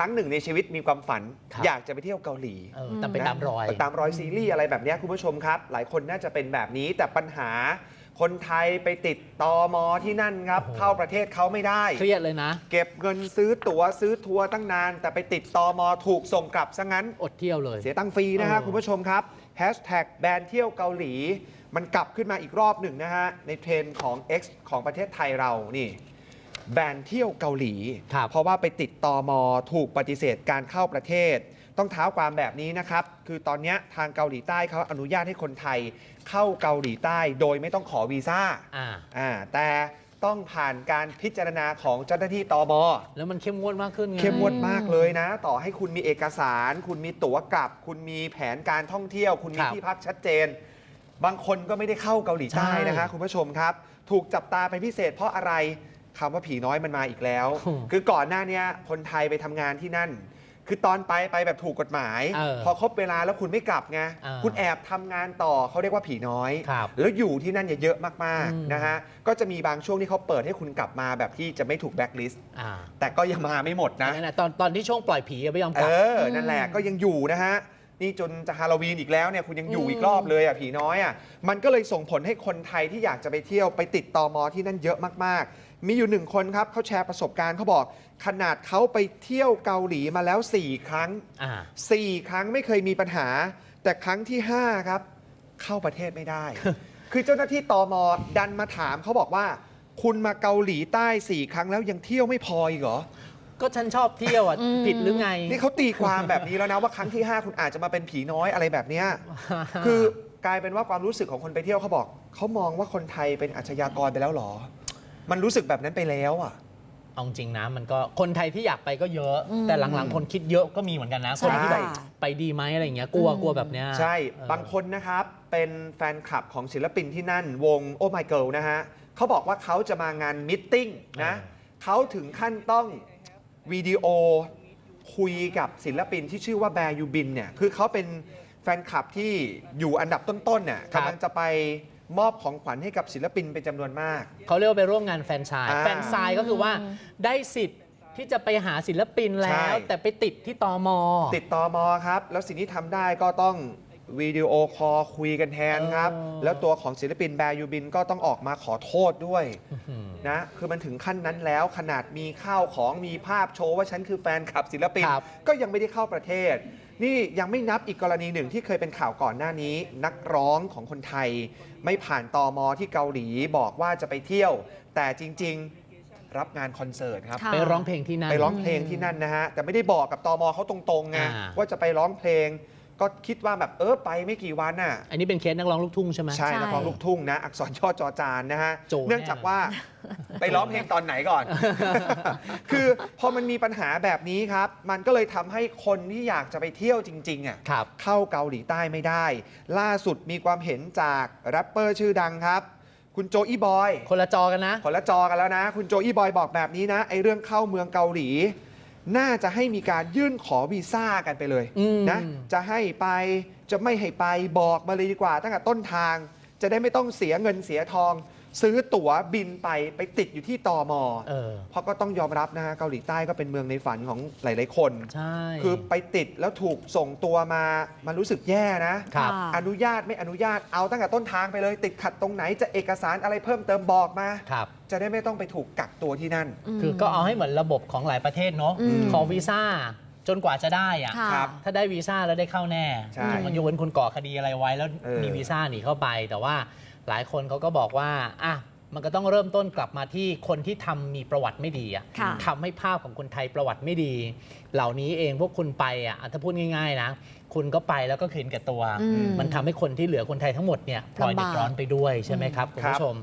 รั้งหนึ่งในชีวิตมีความฝัน ครับ อยากจะไปเที่ยวเกาหลี เออตามไปตามรอยไปตามรอยซีรีส์อะไรแบบเนี้ยคุณผู้ชมครับ หลายคนน่าจะเป็นแบบนี้แต่ปัญหาคนไทยไปติดตอมอที่นั่นครับ โอ้โห เข้าประเทศเขาไม่ได้ เครียดเลยนะ เก็บเงินซื้อตั๋วซื้อทัวร์ตั้งนาน แต่ไปติดตอมอถูกส่งกลับซะงั้น อดเที่ยวเลย เสียตังค์ฟรีนะฮะเออ คุณผู้ชมครับแฮชแท็กแบนเที่ยวเกาหลี มันกลับขึ้นมาอีกรอบหนึ่งนะฮะ ในเทรนด์ของ X ของประเทศไทยเรานี่ แบนเที่ยวเกาหลี ครับ เพราะว่าไปติดตอมอถูกปฏิเสธการเข้าประเทศ ต้องเท้าความแบบนี้นะครับ คือตอนเนี้ยทางเกาหลีใต้เขาอนุญาตให้คนไทยเข้าเกาหลีใต้โดยไม่ต้องขอวีซ่าอ่า อ่าแต่ต้องผ่านการพิจารณาของเจ้าหน้าที่ตอมอแล้วมันเข้มงวดมากขึ้นไง เข้มงวดมากเลยนะ ต่อให้คุณมีเอกสาร คุณมีตั๋วกลับ คุณมีแผนการท่องเที่ยว คุณมีครับที่พักชัดเจน บางคนก็ไม่ได้เข้าเกาหลีใต้ใช่ นะคะคุณผู้ชมครับ ถูกจับตาเป็นพิเศษเพราะอะไร คำว่าผีน้อยมันมาอีกแล้วอืมคือก่อนหน้าเนี้ยคนไทยไปทำงานที่นั่น คือตอนไปไปแบบถูกกฎหมายเออพอครบเวลาแล้วคุณไม่กลับไงเออคุณแอบทำงานต่อเขาเรียกว่าผีน้อยครับแล้วอยู่ที่นั่นเนี่ยเยอะมากอืมๆนะฮะ ก็จะมีบางช่วงที่เขาเปิดให้คุณกลับมาแบบที่จะไม่ถูกแบ็คลิสต์อ่าแต่ก็ยังมาไม่หมดนะนั่นแหละตอนตอนที่ช่วงปล่อยผีอะไม่ยอมกเอลับอนั่นแหละก็ยังอยู่นะฮะ นี่จนจะฮาโลวีนอีกแล้วเนี่ยคุณยังอยู่อืมอีกรอบเลยอะผีน้อยอะมันก็เลยส่งผลให้คนไทยที่อยากจะไปเที่ยวไปติดตอมอที่นั่นเยอะมากๆ มีอยู่หนึ่งคนครับเขาแชร์ประสบการณ์เขาบอก ขนาดเขาไปเที่ยวเกาหลีมาแล้ว 4 ครั้งอ่า4ครั้งไม่เคยมีปัญหา แต่ครั้งที่5ครับ เข้าประเทศไม่ได้ คือเจ้าหน้าที่ตอมอดันมาถามเขาบอกว่า คุณมาเกาหลีใต้4ครั้งแล้วยังเที่ยวไม่พออีกเหรอ ก็ฉันชอบเที่ยวอะ อืม ผิดหรือไง นี่เขาตีความแบบนี้แล้วนะว่าครั้งที่ 5 คุณอาจจะมาเป็นผีน้อยอะไรแบบเนี้ย คือกลายเป็นว่าความรู้สึกของคนไปเที่ยวเขาบอก เขามองว่าคนไทยเป็นอาชญากรไปแล้วเหรอ มันรู้สึกแบบนั้นไปแล้วอะ เอาจริงนะมันก็คนไทยที่อยากไปก็เยอะ อืมแต่หลังๆ คนคิดเยอะก็มีเหมือนกันนะใช่คนที่แบบค่ะไปดีไหมอะไรอย่างเงี้ยกลัวอืม กลัวแบบเนี้ยใช่ เออ บางคนนะครับ เป็นแฟนคลับของศิลปินที่นั่นวงโอ My Girl นะฮะเขาบอกว่าเขาจะมางานมิทติ้งนะเขาถึงขั้นต้อง วิดีโอคุยกับศิลปินที่ชื่อว่าแบร์ยูบินเนี่ยคือเขาเป็นแฟนคลับที่อยู่อันดับต้นๆเนี่ยครับ กำลังจะไปมอบของขวัญให้กับศิลปินเป็นจำนวนมาก เขาเรียกว่าไปร่วมงานแฟนชายอ่าแฟนชายก็คือว่าได้สิทธิ์ที่จะไปหาศิลปินแล้ใช่วแต่ไปติดที่ตมติดต่อมอครับ แล้วสิ่งที่ทำได้ก็ต้อง วิดีโอคอลคุยกันแทนครับเออแล้วตัวของศิลปินแบร์ยูบินก็ต้องออกมาขอโทษด้วยอื้อหือนะคือมันถึงขั้นนั้นแล้วขนาดมีข้าวของมีภาพโชว์ว่าฉันคือแฟนคลับศิลปินครับก็ยังไม่ได้เข้าประเทศ นี่ยังไม่นับอีกกรณีหนึ่งที่เคยเป็นข่าวก่อนหน้านี้ นักร้องของคนไทย ไม่ผ่านตอมอที่เกาหลีบอกว่าจะไปเที่ยว แต่จริงๆรับงานคอนเสิร์ตครับค่ะไปร้องเพลงที่นั่นไปร้องเพลงที่นั่นนะฮะแต่ไม่ได้บอกกับตอมอเขาตรงๆไงอ่าว่าจะไปร้องเพลง ก็คิดว่าแบบเออไปไม่กี่วันน่ะ อันนี้เป็นเคสนักร้องลูกทุ่งใช่ไหม ใช่ใช่ นักร้องลูกทุ่งนะ อักษรย่อจอจานนะฮะ โจแน่ เนื่องจากว่า ไปร้องเพลงตอนไหนก่อน คือพอมันมีปัญหาแบบนี้ครับ มันก็เลยทำให้คนที่อยากจะไปเที่ยวจริงๆอะ ครับ เข้าเกาหลีใต้ไม่ได้ ล่าสุดมีความเห็นจากแรปเปอร์ชื่อดังครับ คุณโจอี้บอย คนละจอกันนะ คนละจอกันแล้วนะ คุณโจอี้บอยบอกแบบนี้นะไอ้เรื่องเข้าเมืองเกาหลี น่าจะให้มีการยื่นขอวีซ่ากันไปเลยอืมนะ จะให้ไปจะไม่ให้ไปบอกมาเลยดีกว่า ตั้งแต่ต้นทาง จะได้ไม่ต้องเสียเงินเสียทอง ซื้อตั๋วบินไปไปติดอยู่ที่ตอมอเออ เพราะก็ต้องยอมรับนะฮะเกาหลีใต้ก็เป็นเมืองในฝันของหลาย ๆ คน ใช่ คือไปติดแล้วถูกส่งตัวมามันรู้สึกแย่นะ ครับค่ะอนุญาตไม่อนุญาตเอาตั้งแต่ต้นทางไปเลย ติดขัดตรงไหนจะเอกสารอะไรเพิ่มเติมบอกมา ครับ จะได้ไม่ต้องไปถูกกักตัวที่นั่น ม คือก็เอาให้เหมือนระบบของหลายประเทศเนาะอืม ขอวีซ่าจนกว่าจะได้อะค่ะ ครับ ถ้าได้วีซ่าแล้วได้เข้าแน่ใช่มันยกเว้นคนก่อคดีอะไรไว้แล้วเออ มีวีซ่าหนีเข้าไป แต่ว่า หลายคนเขาก็บอกว่าอะมันก็ต้องเริ่มต้นกลับมาที่คนที่ทำมีประวัติไม่ดีอะค่ะทำให้ภาพของคนไทยประวัติไม่ดี เหล่านี้เองพวกคุณไปอะถ้าพูดง่ายๆนะ คุณก็ไปแล้วก็คืนแก่ตัวอืมมันทำให้คนที่เหลือคนไทยทั้งหมดเนี่ยพลอยเดือดร้อนไปด้วยใช่ไหมครับคุณครับผู้ชม